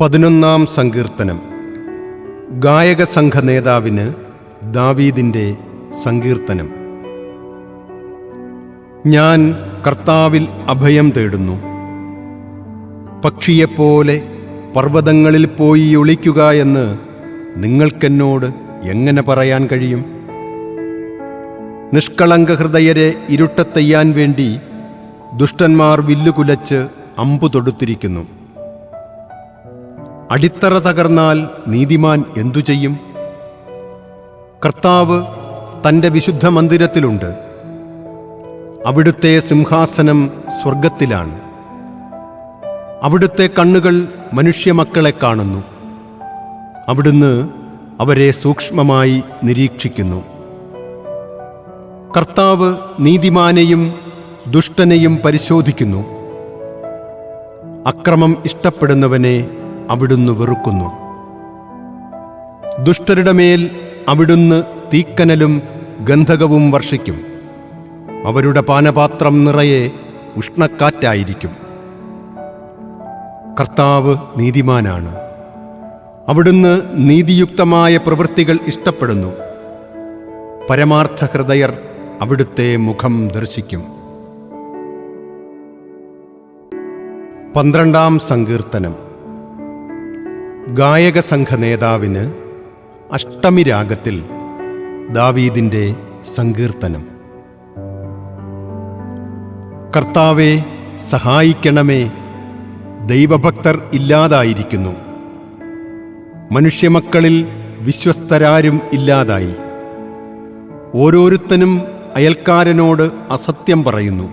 പതിനൊന്നാം സങ്കീർത്തനം. ഗായക സംഘ നേതാവിന് ദാവീദിന്റെ സങ്കീർത്തനം. ഞാൻ കർത്താവിൽ അഭയം തേടുന്നു. പക്ഷിയെപ്പോലെ പർവതങ്ങളിൽ പോയി ഒളിക്കുക എന്ന് നിങ്ങൾക്കെന്നോട് എങ്ങനെ പറയാൻ കഴിയും? നിഷ്കളങ്ക ഹൃദയരെ ഇരുട്ടത്തെയ്യാൻ വേണ്ടി ദുഷ്ടന്മാർ വില്ലുകുലച്ച് അമ്പു തൊടുത്തിരിക്കുന്നു. അടിത്തറ തകർന്നാൽ നീതിമാൻ എന്തു ചെയ്യും? കർത്താവ് തന്റെ വിശുദ്ധ മന്ദിരത്തിലുണ്ട്. അവിടുത്തെ സിംഹാസനം സ്വർഗത്തിലാണ് അവിടുത്തെ കണ്ണുകൾ മനുഷ്യമക്കളെ കാണുന്നു. അവിടുന്ന് അവരെ സൂക്ഷ്മമായി നിരീക്ഷിക്കുന്നു. കർത്താവ് നീതിമാനെയും ദുഷ്ടനെയും പരിശോധിക്കുന്നു. അക്രമം ഇഷ്ടപ്പെടുന്നവനെ അവിടുന്ന് വെറുക്കുന്നു. ദുഷ്ടരുടെ മേൽ അവിടുന്ന് തീക്കനലും ഗന്ധകവും വർഷിക്കും. അവരുടെ പാനപാത്രം നിറയെ ഉഷ്ണക്കാറ്റായിരിക്കും. കർത്താവ് നീതിമാനാണ്. അവിടുന്ന് നീതിയുക്തമായ പ്രവൃത്തികൾ ഇഷ്ടപ്പെടുന്നു. പരമാർത്ഥ ഹൃദയർ അവിടുത്തെ മുഖം ദർശിക്കും. പന്ത്രണ്ടാം സങ്കീർത്തനം. ഗായക സംഘ നേതാവിന് അഷ്ടമി രാഗത്തിൽ ദാവീദിന്റെ സങ്കീർത്തനം. കർത്താവെ സഹായിക്കണമേ. ദൈവഭക്തർ ഇല്ലാതായിരിക്കുന്നു. മനുഷ്യമക്കളിൽ വിശ്വസ്തരാരും ഇല്ലാതായി. ഓരോരുത്തനും അയൽക്കാരനോട് അസത്യം പറയുന്നു.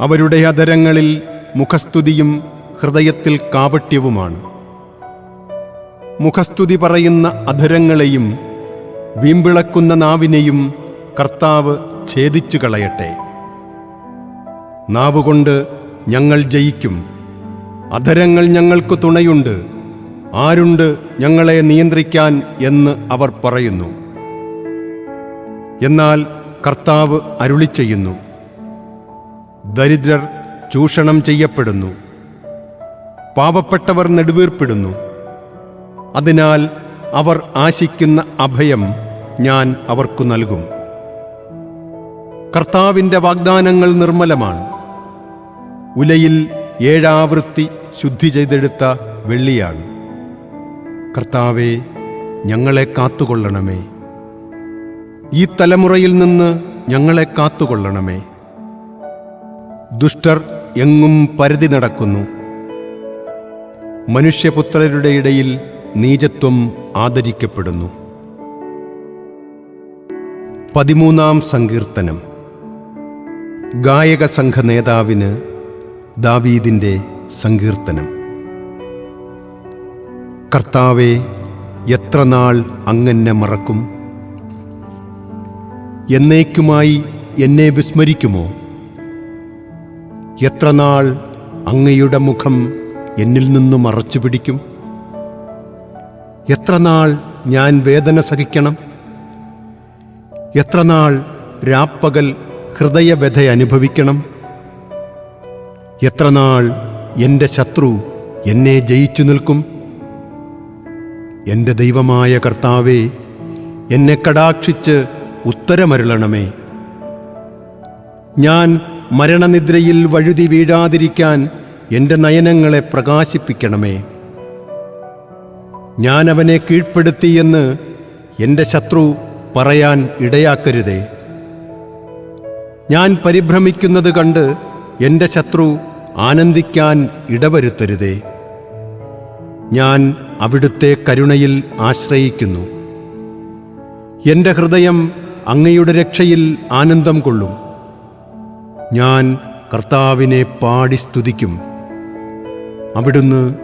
അവരുടെ അധരങ്ങളിൽ മുഖസ്തുതിയും ഹൃദയത്തിൽ കാപട്യവുമാണ്. മുഖസ്തുതി പറയുന്ന അധരങ്ങളെയും വീമ്പിളക്കുന്ന നാവിനെയും കർത്താവ് ഛേദിച്ചു കളയട്ടെ. നാവുകൊണ്ട് ഞങ്ങൾ ജയിക്കും. അധരങ്ങൾ ഞങ്ങൾക്ക് തുണയുണ്ട്. ആരുണ്ട് ഞങ്ങളെ നിയന്ത്രിക്കാൻ എന്ന് അവർ പറയുന്നു. എന്നാൽ കർത്താവ് അരുളി ചെയ്യുന്നു. ദരിദ്രർ ചൂഷണം ചെയ്യപ്പെടുന്നു. പാവപ്പെട്ടവർ നെടുവീർപ്പിടുന്നു. അതിനാൽ അവർ ആശിക്കുന്ന അഭയം ഞാൻ അവർക്കു നൽകും. കർത്താവിന്റെ വാഗ്ദാനങ്ങൾ നിർമ്മലമാണ്. ഉലയിൽ ഏഴാവൃത്തി ശുദ്ധി ചെയ്തെടുത്ത വെള്ളിയാണ്. കർത്താവെ ഞങ്ങളെ കാത്തുകൊള്ളണമേ. ഈ തലമുറയിൽ നിന്ന് ഞങ്ങളെ കാത്തുകൊള്ളണമേ. ദുഷ്ടർ എങ്ങും പരതി നടക്കുന്നു. മനുഷ്യപുത്രരുടെ ഇടയിൽ നീചത്വം ആദരിക്കപ്പെടുന്നു. പതിമൂന്നാം സങ്കീർത്തനം. ഗായക സംഘ നേതാവിന് ദാവീദിന്റെ സങ്കീർത്തനം. കർത്താവെ എത്ര നാൾ അങ്ങനെ മറക്കും? എന്നേക്കുമായി എന്നെ വിസ്മരിക്കുമോ? എത്ര നാൾ അങ്ങയുടെ മുഖം എന്നിൽ നിന്ന് മറച്ചു പിടിക്കും എത്ര നാൾ ഞാൻ വേദന സഹിക്കണം? എത്രനാൾ രാപ്പകൽ ഹൃദയവ്യഥ അനുഭവിക്കണം? എത്രനാൾ എന്റെ ശത്രു എന്നെ ജയിച്ചു നിൽക്കും? എന്റെ ദൈവമായ കർത്താവേ എന്നെ കടാക്ഷിച്ച് ഉത്തരമരുളണമേ. ഞാൻ മരണനിദ്രയിൽ വഴുതി വീഴാതിരിക്കാൻ എന്റെ നയനങ്ങളെ പ്രകാശിപ്പിക്കണമേ. ഞാൻ അവനെ കീഴ്പ്പെടുത്തിയെന്ന് എന്റെ ശത്രു പറയാൻ ഇടയാക്കരുതേ. ഞാൻ പരിഭ്രമിക്കുന്നത് കണ്ട് എന്റെ ശത്രു ആനന്ദിക്കാൻ ഇടവരുത്തരുതേ. ഞാൻ അവിടുത്തെ കരുണയിൽ ആശ്രയിക്കുന്നു. എന്റെ ഹൃദയം അങ്ങയുടെ രക്ഷയിൽ ആനന്ദം കൊള്ളും. ഞാൻ കർത്താവിനെ പാടി സ്തുതിക്കും. അവിടുന്ന്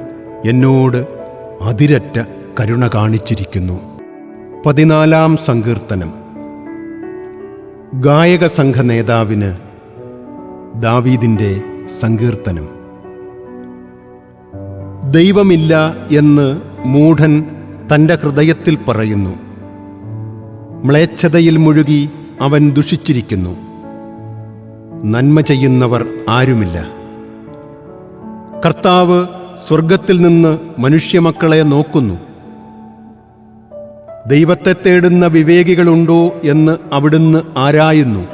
എന്നോട് അതിരറ്റ കരുണ കാണിച്ചിരിക്കുന്നു. പതിനാലാം സങ്കീർത്തനം. ഗായക സംഘ നേതാവിന് ദാവീദിന്റെ സങ്കീർത്തനം. ദൈവമില്ല എന്ന് മൂഢൻ തന്റെ ഹൃദയത്തിൽ പറയുന്നു. മ്ലേച്ഛതയിൽ മുഴുകി അവൻ ദുഷിച്ചിരിക്കുന്നു. നന്മ ചെയ്യുന്നവർ ആരുമില്ല. കർത്താവ് സ്വർഗത്തിൽ നിന്ന് മനുഷ്യമക്കളെ നോക്കുന്നു. ദൈവത്തെ തേടുന്ന വിവേകികളുണ്ടോ എന്ന് അവിടുന്ന് ആരായുന്നു.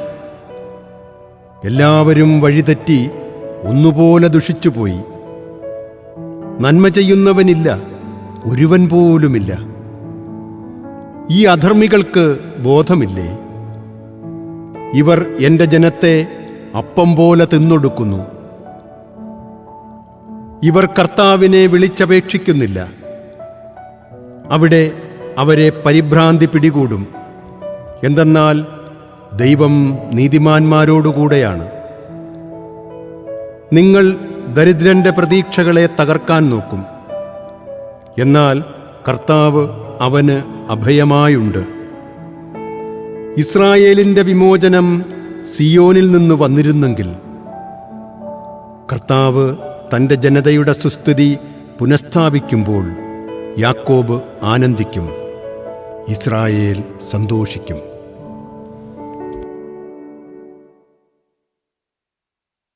എല്ലാവരും വഴിതെറ്റി ഒന്നുപോലെ ദുഷിച്ചുപോയി. നന്മ ചെയ്യുന്നവനില്ല ഒരുവൻ പോലുമില്ല. ഈ അധർമ്മികൾക്ക് ബോധമില്ലേ? ഇവർ എന്റെ ജനത്തെ അപ്പം പോലെ തിന്നൊടുക്കുന്നു. ഇവർ കർത്താവിനെ വിളിച്ചപേക്ഷിക്കുന്നില്ല. അവിടെ അവരെ പരിഭ്രാന്തി പിടികൂടും. എന്തെന്നാൽ ദൈവം നീതിമാന്മാരോടുകൂടെയാണ്. നിങ്ങൾ ദരിദ്രന്റെ പ്രതീക്ഷകളെ തകർക്കാൻ നോക്കും. എന്നാൽ കർത്താവ് അവന് അഭയമായുണ്ട്. ഇസ്രായേലിന്റെ വിമോചനം സിയോനിൽ നിന്ന് വന്നിരുന്നെങ്കിൽ കർത്താവ് തന്റെ ജനതയുടെ സുസ്ഥിതി പുനഃസ്ഥാപിക്കുമ്പോൾ യാക്കോബ് ആനന്ദിക്കും ഇസ്രായേൽ സന്തോഷിക്കും.